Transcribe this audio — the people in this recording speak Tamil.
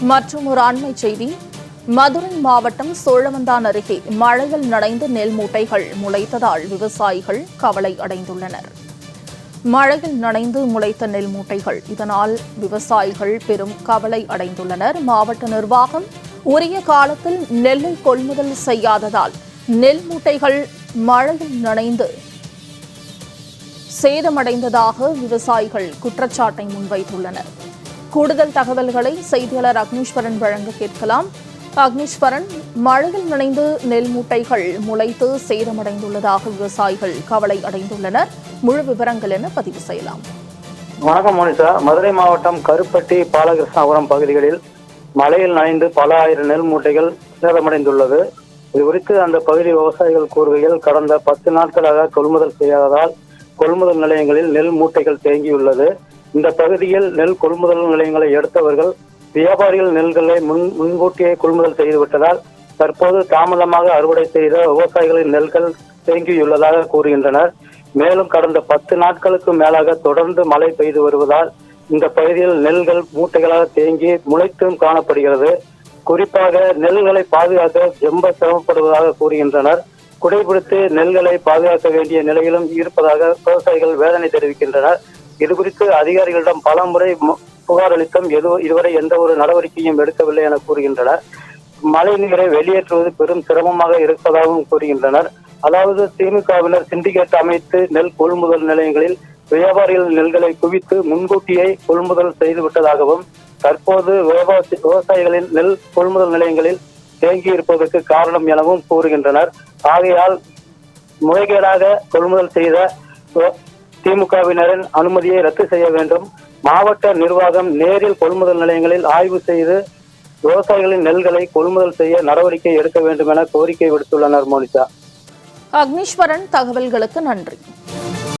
மற்றும் ஒரு அண்மை செய்தி. மதுரை மாவட்டம் சோழவந்தான் அருகே மழையில் நனைந்த நெல் மூட்டைகள் முளைத்ததால் விவசாயிகள் கவலை அடைந்துள்ளனர். மழையில் நனைந்து முளைத்த நெல் மூட்டைகள் இதனால் விவசாயிகள் பெரும் கவலை அடைந்துள்ளனர். மாவட்ட நிர்வாகம் உரிய காலத்தில் நெல்லை கொள்முதல் செய்யாததால் நெல் மூட்டைகள் மழையில் நனைந்து சேதமடைந்ததாக விவசாயிகள் குற்றச்சாட்டை முன்வைத்துள்ளனர். கூடுதல் தகவல்களை செய்தியாளர் அக்னீஸ்வரன் வழங்க கேட்கலாம். அக்னீஸ்வரன் மழையில் நனைந்து நெல் மூட்டைகள் முளைத்து சேதமடைந்துள்ளதாக விவசாயிகள் கவலை அடைந்துள்ளனர். முழு விவரங்கள் என பதிவு செய்யலாம். வணக்கம் மோனிஷா மதுரை மாவட்டம் கருப்பட்டி பாலகிருஷ்ணாபுரம் பகுதிகளில் மழையில் நனைந்து பல ஆயிரம் நெல் மூட்டைகள் சேதமடைந்துள்ளது. இது குறித்து அந்த பகுதி விவசாயிகள் கூறுகையில் கடந்த பத்து நாட்களாக கொள்முதல் செய்யாததால் கொள்முதல் நிலையங்களில் நெல் மூட்டைகள் தேங்கியுள்ளது. இந்த பகுதியில் நெல் கொள்முதல் நிலையங்களை எடுத்தவர்கள் வியாபாரிகள் நெல்களை முன் முன்கூட்டியே கொள்முதல் செய்துவிட்டதால் தற்போது தாமதமாக அறுவடை செய்த விவசாயிகளின் நெல்கள் தேங்கியுள்ளதாக கூறுகின்றனர். மேலும் கடந்த பத்து நாட்களுக்கு மேலாக தொடர்ந்து மழை பெய்து வருவதால் இந்த பகுதியில் நெல்கள் மூட்டைகளாக தேங்கி முளைத்தும் காணப்படுகிறது. குறிப்பாக நெல்களை பாதுகாக்க ரொம்ப சிரமப்படுவதாக கூறுகின்றனர். குடைபிடித்து நெல்களை பாதுகாக்க வேண்டிய நிலையிலும் இருப்பதாக விவசாயிகள் வேதனை தெரிவிக்கின்றனர். இது குறித்து அதிகாரிகளிடம் பல முறை புகார் அளித்தும் எது இதுவரை எந்த ஒரு நடவடிக்கையும் எடுக்கவில்லை என கூறுகின்றனர். மழை நீரை வெளியேற்றுவது பெரும் சிரமமாக இருப்பதாகவும் கூறுகின்றனர். அதாவது திமுகவினர் சிண்டிகேட் அமைத்து நெல் கொள்முதல் நிலையங்களில் வியாபாரிகள் நெல்களை குவித்து முன்கூட்டியே கொள்முதல் செய்து விட்டதாகவும் தற்போது விவசாயிகளின் நெல் கொள்முதல் நிலையங்களில் தேங்கி இருப்பதற்கு காரணம் எனவும் கூறுகின்றனர். ஆகையால் முறைகேடாக கொள்முதல் செய்த திமுகவினரின் அனுமதியை ரத்து செய்ய வேண்டும். மாவட்ட நிர்வாகம் நேரில் கொள்முதல் நிலையங்களில் ஆய்வு செய்து விவசாயிகளின் நெல்களை கொள்முதல் செய்ய நடவடிக்கை எடுக்க வேண்டும் என கோரிக்கை விடுத்துள்ளனர் மோனிஷா. அக்னீஸ்வரன் தகவல்களுக்கு நன்றி.